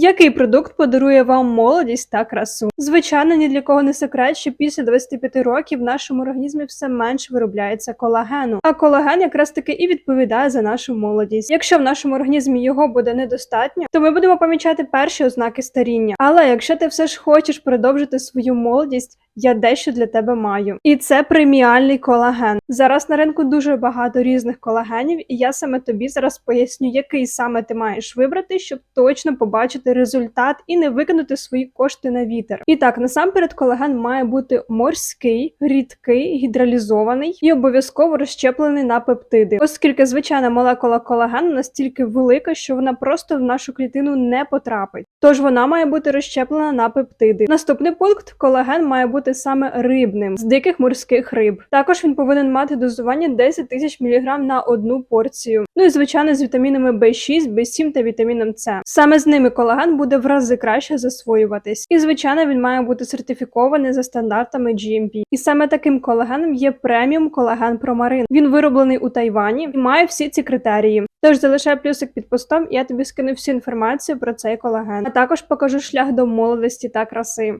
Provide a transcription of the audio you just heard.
Який продукт подарує вам молодість та красу? Звичайно, ні для кого не секрет, що після 25 років в нашому організмі все менше виробляється колагену. А колаген якраз таки і відповідає за нашу молодість. Якщо в нашому організмі його буде недостатньо, то ми будемо помічати перші ознаки старіння. Але якщо ти все ж хочеш продовжити свою молодість, я дещо для тебе маю. І це преміальний колаген. Зараз на ринку дуже багато різних колагенів, і я саме тобі зараз поясню, який саме ти маєш вибрати, щоб точно побачити результат і не викинути свої кошти на вітер. І так, насамперед, колаген має бути морський, рідкий, гідралізований і обов'язково розщеплений на пептиди, оскільки звичайна молекула колагену настільки велика, що вона просто в нашу клітину не потрапить. Тож вона має бути розщеплена на пептиди. Наступний пункт колаген має бути саме рибним з диких морських риб. Також він повинен мати дозування 10 тисяч мг на одну порцію. Ну і звичайно з вітамінами B6, B7 та вітаміном С. Саме з ними колаген буде в рази краще засвоюватись. І звичайно він має бути сертифікований за стандартами GMP. І саме таким колагеном є преміум колаген Промарин. Він вироблений у Тайвані і має всі ці критерії. Тож залишай плюсик під постом, і я тобі скину всю інформацію про цей колаген. А також покажу шлях до молодості та краси.